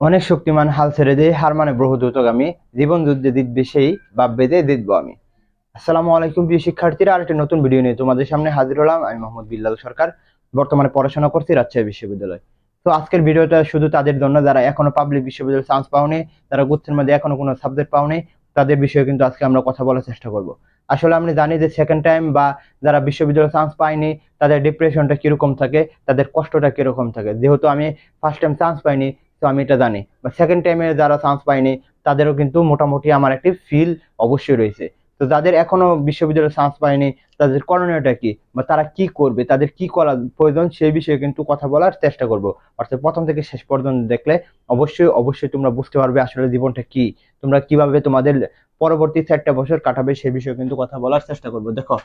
অনেক শক্তিমান হাল ছেড়ে দিয়ে হার মানে বহু দ্রুতগামী, জীবন যুদ্ধে জিতবে সেই বাপ বেঁধে জিতবো আমি। আসসালামু আলাইকুম, প্রিয় শিক্ষার্থীরা, আরেকটি নতুন ভিডিও নিয়ে তোমাদের সামনে হাজির হলাম। আমি মোহাম্মদ বিল্লাল সরকার, বর্তমানে পড়াশোনা করছি রাজশাহী বিশ্ববিদ্যালয়। তো আজকের ভিডিওটা শুধু তাদের জন্য, যারা এখনও পাবলিক বিশ্ববিদ্যালয় চান্স পাওনি, তারা গুচ্ছের মধ্যে এখনও কোনো সাবজেক্ট পাওনি, তাদের বিষয়ে কিন্তু আজকে আমরা কথা বলার চেষ্টা করব। আসলে আমি জানি যে সেকেন্ড টাইম বা যারা বিশ্ববিদ্যালয় চান্স পায়নি, তাদের ডিপ্রেশনটা কীরকম থাকে, তাদের কষ্টটা কীরকম থাকে। যেহেতু আমি ফার্স্ট টাইম চান্স পাইনি তো আমি এটা জানি। বা সেকেন্ড টাইমে যারা চান্স পায়নি, তাদেরও কিন্তু মোটামুটি আমার একটি ফিল অবশ্যই রয়েছে। তো যাদের এখনও বিশ্ববিদ্যালয়ে চান্স পায়নি, তাদের করণীয়টা কি? বা তারা কি করবে? তাদের কি করা প্রয়োজন? সেই বিষয়ে কিন্তু কথা বলার চেষ্টা করব। অর্থাৎ প্রথম থেকে শেষ পর্যন্ত দেখলে অবশ্যই অবশ্যই তোমরা বুঝতে পারবে আসলে জীবনটা কি। তোমরা কীভাবে তোমাদের পরবর্তী চারটা বছর কাটাবে সেই বিষয়ে কিন্তু কথা বলার চেষ্টা করব। দেখো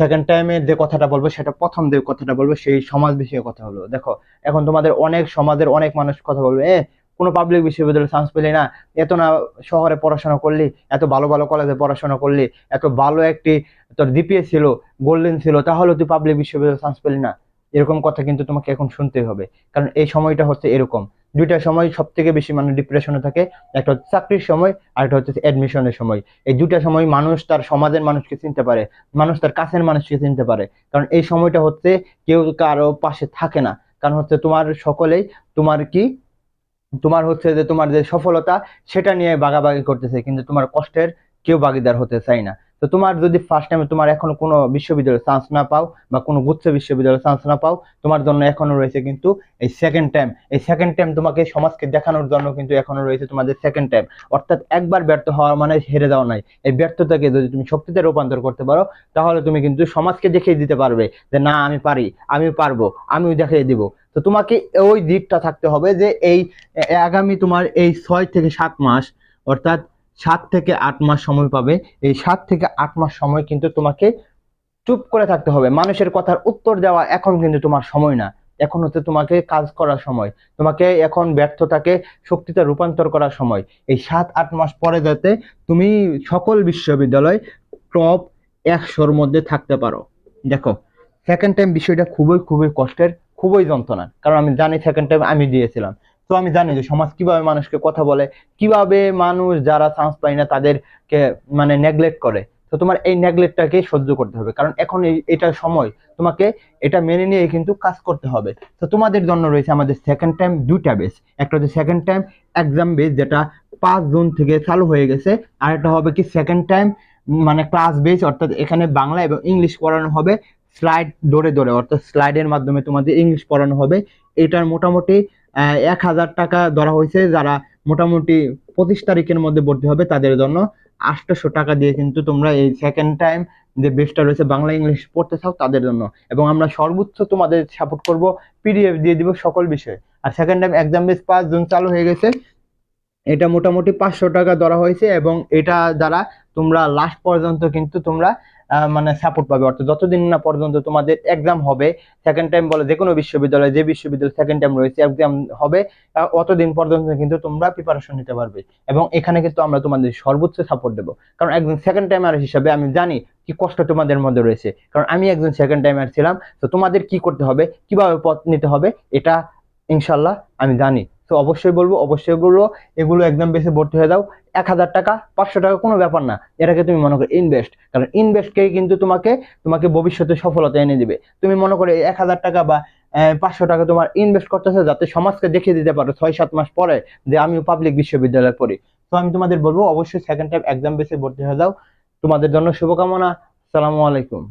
সেকেন্ড টাইমে যে কথাটা বলব, সেটা প্রথম যে কথাটা বলব, সেই সমাজ বিষয়ে কথা হলো দেখো, এখন তোমাদের অনেক সমাজের অনেক মানুষ কথা বলবে, এ, কোনো পাবলিক বিশ্ববিদ্যালয়ে চান্স পেলি না, এত না শহরে পড়াশোনা করলি, এত ভালো ভালো কলেজে পড়াশোনা করলি, এত ভালো একটি তোর ডিপিএ ছিল গোল্ডেন ছিল, তাহলে তুই পাবলিক বিশ্ববিদ্যালয়ে চান্স পেলি না। এরকম কথা কিন্তু তোমাকে এখন শুনতে হবে। কারণ এই সময়টা হচ্ছে এরকম। দুইটা সময় সব থেকে বেশি মানুষ ডিপ্রেশনে থাকে, একটা হচ্ছে চাকরির সময় আর একটা হচ্ছে অ্যাডমিশনের সময়। এই দুইটা সময় মানুষ তার সমাজের মানুষকে চিনতে পারে, মানুষ তার কাছের মানুষকে চিনতে পারে। কারণ এই সময়টা হচ্ছে কেউ কারও পাশে থাকে না। কারণ হচ্ছে তোমার সকলেই তোমার কি? তোমার হচ্ছে যে তোমার যে সফলতা, সেটা নিয়ে বাগাবাগি করতেছে। কিন্তু তোমার কষ্টের কেউ ভাগিদার হতে চাই না। তো তোমার যদি ফার্স্ট টাইমে তোমার এখনও কোনো বিশ্ববিদ্যালয়ে চান্স না পাও বা কোনো গুচ্ছ বিশ্ববিদ্যালয়ে চান্স না পাও, তোমার জন্য এখনও রয়েছে কিন্তু এই সেকেন্ড টাইম এই সেকেন্ড টাইম তোমাকে সমাজকে দেখানোর জন্য কিন্তু এখনও রয়েছে তোমাদের সেকেন্ড টাইম অর্থাৎ একবার ব্যর্থ হওয়া মানে হেরে যাওয়া নাই এই ব্যর্থতাকে যদি তুমি শক্তিতে রূপান্তর করতে পারো, তাহলে তুমি কিন্তু সমাজকে দেখিয়ে দিতে পারবে যে, না, আমি পারি আমি পারব, আমিও দেখিয়ে দিব। তো তোমাকে ওই দিকটা থাকতে হবে যে, এই আগামী তোমার এই ছয় থেকে সাত মাস, অর্থাৎ সাত থেকে আট মাস সময় পাবে। এই সাত থেকে আট মাস সময় কিন্তু তোমাকে চুপ করে থাকতে হবে। মানুষের কথার উত্তর দেওয়া এখন কিন্তু তোমার সময় না। এখন হচ্ছে তোমাকে কাজ করার সময়। তোমাকে এখন ব্যর্থতাকে শক্তিতে রূপান্তর করার সময়। এই সাত, আট মাস পরে যাতে তুমি সকল বিশ্ববিদ্যালয় টপ একশোর মধ্যে থাকতে পারো। দেখো সেকেন্ড টাইম বিষয়টা খুবই খুবই কষ্টের, খুবই যন্ত্রণার। কারণ আমি জানি সেকেন্ড টাইম আমি দিয়েছিলাম। তো আমি জানি যে সমাজ কীভাবে মানুষকে কথা বলে, কীভাবে মানুষ যারা চান্স পায় না তাদেরকে মানে নেগলেক্ট করে। তো তোমার এই নেগলেক্টটাকে সহ্য করতে হবে। কারণ এখন এটা সময়। তোমাকে এটা মেনে নিয়ে কিন্তু কাজ করতে হবে। তো তোমাদের জন্য রয়েছে আমাদের সেকেন্ড টাইম দুইটা বেস একটা হচ্ছে সেকেন্ড টাইম এক্সাম বেস যেটা পাঁচ জুন থেকে চালু হয়ে গেছে। আর একটা হবে কি সেকেন্ড টাইম মানে ক্লাস বেস অর্থাৎ এখানে বাংলা এবং ইংলিশ পড়ানো হবে। স্লাইড ধরে ধরে অর্থাৎ স্লাইডের মাধ্যমে তোমাদের ইংলিশ পড়ানো হবে। এটার মোটামুটি এক হাজার টাকা ধরা হয়েছে যারা মোটামুটি পঁচিশ তারিখের মধ্যে ভর্তি হবে তাদের জন্য। আটশোশো টাকা দিয়ে কিন্তু তোমরা এই সেকেন্ড টাইম যে বেসটা রয়েছে বাংলা ইংলিশ পড়তে চাও তাদের জন্য। এবং আমরা সর্বোচ্চ তোমাদের সাপোর্ট করব পিডিএফ দিয়ে দিব সকল বিষয়ে। আর সেকেন্ড টাইম এক্সাম বেস পাঁচ জুন চালু হয়ে গেছে। এটা মোটামুটি পাঁচশো টাকা ধরা হয়েছে এবং এটা দ্বারা তোমরা লাস্ট পর্যন্ত কিন্তু তোমরা মানে সাপোর্ট পাবে। অর্থাৎ যতদিন না পর্যন্ত তোমাদের এক্সাম হবে সেকেন্ড টাইম বলে যে কোনো বিশ্ববিদ্যালয়ে, যে বিশ্ববিদ্যালয় সেকেন্ড টাইম রয়েছে এক্সাম হবে অতদিন পর্যন্ত কিন্তু তোমরা প্রিপারেশন নিতে পারবে। এবং এখানে কিন্তু আমরা তোমাদের সর্বোচ্চ সাপোর্ট দেবো। কারণ একজন সেকেন্ড টাইমার হিসাবে আমি জানি কি কষ্ট তোমাদের মধ্যে রয়েছে। কারণ আমি একজন সেকেন্ড টাইমার ছিলাম, তো তোমাদের কি করতে হবে, কীভাবে পথ নিতে হবে, এটা ইনশাল্লাহ আমি জানি। তো অবশ্যই বলব অবশ্যই বলব, এগুলো একদম বেশি ভর্তি হয়ে যাও এক হাজার টাকা, পাঁচশো টাকা কোনো ব্যাপার না, এটাকে তুমি মনে করো ইনভেস্ট কারণ ইনভেস্টকে কিন্তু তোমাকে তোমাকে ভবিষ্যতে সফলতা এনে দিবে। তুমি মনে করো এক হাজার টাকা বা পাঁচশো টাকা তোমার ইনভেস্ট করতেছে যাতে সমাজকে দেখিয়ে দিতে পারো ছয়, সাত মাস পরে যে আমিও পাবলিক বিশ্ববিদ্যালয়ে পড়ি। তো আমি তোমাদের বলব, অবশ্যই সেকেন্ড টাইম এক্সাম বেসে ভর্তি হয়ে যাও তোমাদের জন্য শুভকামনা। আসসালামু আলাইকুম।